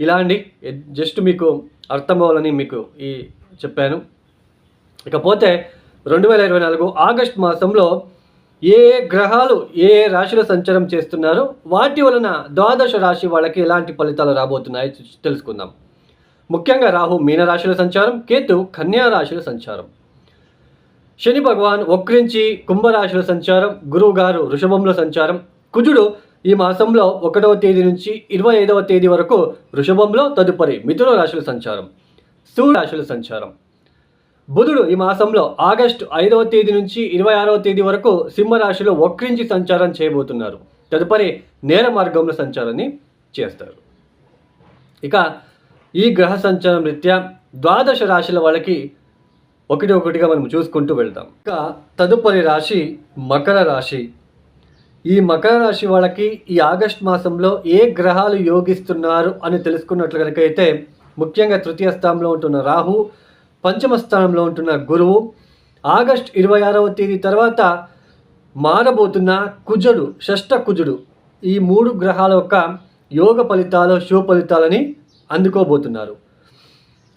ఇలా అండి. జస్ట్ మీకు అర్థం అవ్వాలని మీకు ఈ చెప్పాను. ఇకపోతే రెండు వేల ఇరవై నాలుగు ఆగస్ట్ మాసంలో ఏ గ్రహాలు ఏ రాశిలో సంచారం చేస్తున్నారో వాటి వలన ద్వాదశ రాశి వాళ్ళకి ఎలాంటి ఫలితాలు రాబోతున్నాయో తెలుసుకుందాం. ముఖ్యంగా రాహు మీనరాశుల సంచారం కేతు కన్యా రాశుల సంచారం. శని భగవాన్ వక్రించి కుంభరాశిలో సంచారం గురువు గారు వృషభంలో సంచారం కుజుడు ఈ మాసంలో ఒకటవ తేదీ నుంచి ఇరవై ఐదవ తేదీ వరకు వృషభంలో తదుపరి మిథున రాశుల సంచారం సూర్య రాశుల సంచారం. బుధుడు ఈ మాసంలో ఆగస్టు ఐదవ తేదీ నుంచి ఇరవై ఆరవ తేదీ వరకు సింహరాశిలో వక్రించి సంచారం చేయబోతున్నారు. తదుపరి నేర మార్గంలో సంచారాన్ని చేస్తారు. ఇక ఈ గ్రహ సంచారం రీత్యా ద్వాదశ రాశుల వాళ్ళకి ఒకటి ఒకటిగా మనం చూసుకుంటూ వెళ్తాం ఇక తదుపరి రాశి మకర రాశి. ఈ మకర రాశి వాళ్ళకి ఈ ఆగస్ట్ మాసంలో ఏ గ్రహాలు యోగిస్తున్నారు అని తెలుసుకున్నట్లు కనుకైతే ముఖ్యంగా తృతీయ స్థానంలో ఉంటున్న రాహు పంచమ స్థానంలో ఉంటున్న గురువు ఆగస్ట్ ఇరవై ఆరవ తేదీ తర్వాత మారబోతున్న కుజుడు షష్ఠ కుజుడు ఈ మూడు గ్రహాల యొక్క యోగ ఫలితాలు శుభ ఫలితాలని అందుకోబోతున్నారు.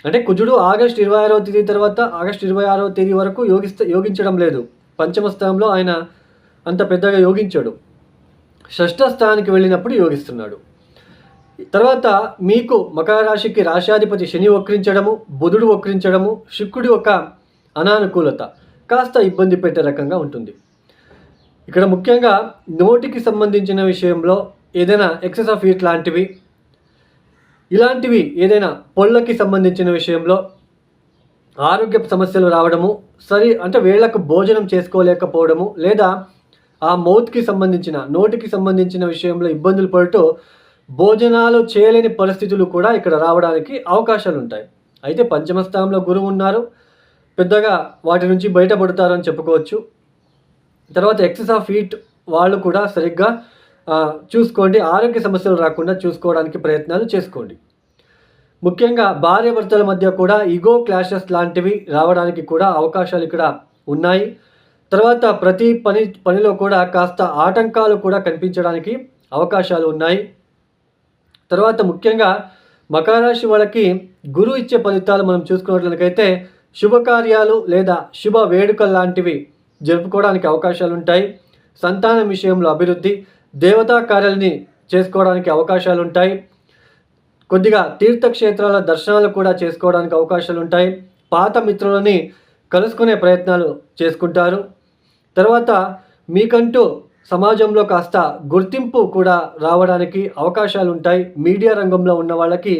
అంటే కుజుడు ఆగస్ట్ ఇరవై ఆరవ తేదీ తర్వాత ఆగస్ట్ ఇరవై ఆరవ తేదీ వరకు యోగిస్త యోగించడం లేదు. పంచమ స్థానంలో ఆయన అంత పెద్దగా యోగించాడు. షష్ఠ స్థానానికి వెళ్ళినప్పుడు యోగిస్తున్నాడు. తర్వాత మీకు మకర రాశికి రాశాధిపతి శని వక్రించడము బుధుడు వక్రించడము శుక్రుడి ఒక అనానుకూలత కాస్త ఇబ్బంది పెట్టే రకంగా ఉంటుంది. ఇక్కడ ముఖ్యంగా నోటికి సంబంధించిన విషయంలో ఏదైనా ఎక్సెస్ ఆఫ్ హీట్ లాంటివి ఇలాంటివి ఏదైనా పొళ్ళకి సంబంధించిన విషయంలో ఆరోగ్య సమస్యలు రావడము సరి అంటే వేళ్ళకు భోజనం చేసుకోలేకపోవడము లేదా ఆ మౌత్కి సంబంధించిన నోటికి సంబంధించిన విషయంలో ఇబ్బందులు పడుతూ భోజనాలు చేయలేని పరిస్థితులు కూడా ఇక్కడ రావడానికి అవకాశాలు ఉంటాయి అయితే పంచమ స్థానంలో గురువు ఉన్నారు. పెద్దగా వాటి నుంచి బయటపడతారని చెప్పుకోవచ్చు. తర్వాత ఎక్సెస్ ఆఫ్ హీట్ వాళ్ళు కూడా సరిగ్గా చూసుకోండి. ఆరోగ్య సమస్యలు రాకుండా చూసుకోవడానికి ప్రయత్నాలు చేసుకోండి. ముఖ్యంగా భార్యాభర్తల మధ్య కూడా ఈగో క్లాషెస్ లాంటివి రావడానికి కూడా అవకాశాలు ఇక్కడ ఉన్నాయి. తర్వాత ప్రతి పని పనిలో కూడా కాస్త ఆటంకాలు కూడా కనిపించడానికి అవకాశాలు ఉన్నాయి. తర్వాత ముఖ్యంగా మకర రాశి వాళ్ళకి గురువు ఇచ్చే ఫలితాలు మనం చూసుకున్నట్లయితే శుభకార్యాలు లేదా శుభ వేడుకలు లాంటివి జరుపుకోవడానికి అవకాశాలు ఉంటాయి. సంతానం విషయంలో అభివృద్ధి దేవతా కార్యాలని చేసుకోవడానికి అవకాశాలు ఉంటాయి. కొద్దిగా తీర్థక్షేత్రాల దర్శనాలు కూడా చేసుకోవడానికి అవకాశాలు ఉంటాయి. పాత మిత్రులని కలుసుకునే ప్రయత్నాలు చేసుకుంటారు. తర్వాత మీకంటూ సమాజంలో కాస్త గుర్తింపు కూడా రావడానికి అవకాశాలు ఉంటాయి మీడియా రంగంలో ఉన్న వాళ్ళకి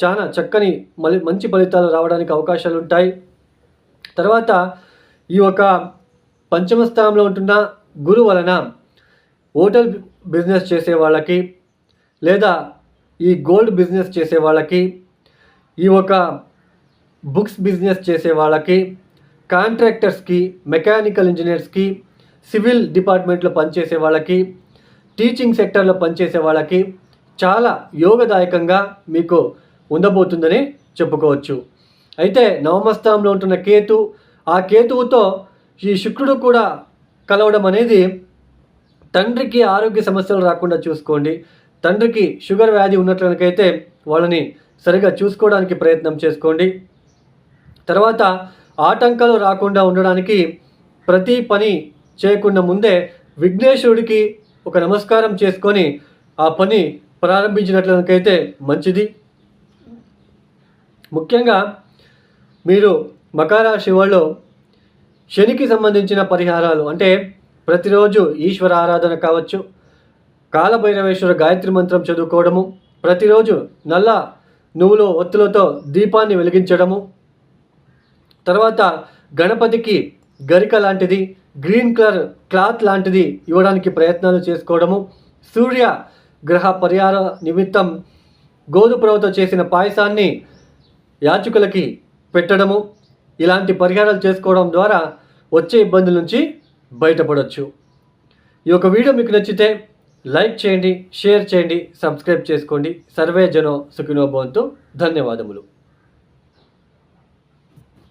చాలా చక్కని మలి మంచి ఫలితాలు రావడానికి అవకాశాలు ఉంటాయి తర్వాత ఈ యొక్క పంచమ స్థానంలో ఉంటున్న గురు వలన హోటల్ బిజినెస్ చేసే వాళ్ళకి లేదా ఈ గోల్డ్ బిజినెస్ చేసే వాళ్ళకి ఈ ఒక బుక్స్ బిజినెస్ చేసే వాళ్ళకి కాంట్రాక్టర్స్కి మెకానికల్ ఇంజనీర్స్కి సివిల్ డిపార్ట్మెంట్లో పనిచేసే వాళ్ళకి టీచింగ్ సెక్టర్లో పనిచేసే వాళ్ళకి చాలా యోగదాయకంగా మీకు ఉండబోతుందని చెప్పుకోవచ్చు. అయితే నవమస్థానంలో ఉంటున్న కేతు ఆ కేతువుతో ఈ శుక్రుడు కూడా కలవడం అనేది తండ్రికి ఆరోగ్య సమస్యలు రాకుండా చూసుకోండి. తండ్రికి షుగర్ వ్యాధి ఉన్నట్లయితే వాళ్ళని సరిగా చూసుకోవడానికి ప్రయత్నం చేసుకోండి. తర్వాత ఆటంకాలు రాకుండా ఉండడానికి ప్రతి పని చేయకుండా ముందే విఘ్నేశ్వరుడికి ఒక నమస్కారం చేసుకొని ఆ పని ప్రారంభించినట్లకైతే మంచిది. ముఖ్యంగా మీరు మకరాశి వాళ్ళు శనికి సంబంధించిన పరిహారాలు అంటే ప్రతిరోజు ఈశ్వర ఆరాధన కావచ్చు కాలభైరవేశ్వర గాయత్రి మంత్రం చదువుకోవడము ప్రతిరోజు నల్ల నువ్వులు ఒత్తులతో దీపాన్ని వెలిగించడము తర్వాత గణపతికి గరిక లాంటిది గ్రీన్ కలర్ క్లాత్ లాంటిది ఇవ్వడానికి ప్రయత్నాలు చేసుకోవడము సూర్య గ్రహ పరిహార నిమిత్తం గోధుమరవతో చేసిన పాయసాన్ని యాచకులకి పెట్టడము ఇలాంటి పరిహారాలు చేసుకోవడం ద్వారా వచ్చే ఇబ్బందుల నుంచి బయటపడవచ్చు ఈ యొక్క వీడియో మీకు నచ్చితే లైక్ చేయండి షేర్ చేయండి సబ్స్క్రైబ్ చేసుకోండి. సర్వే జనో సుఖినోభవంతో ధన్యవాదములు.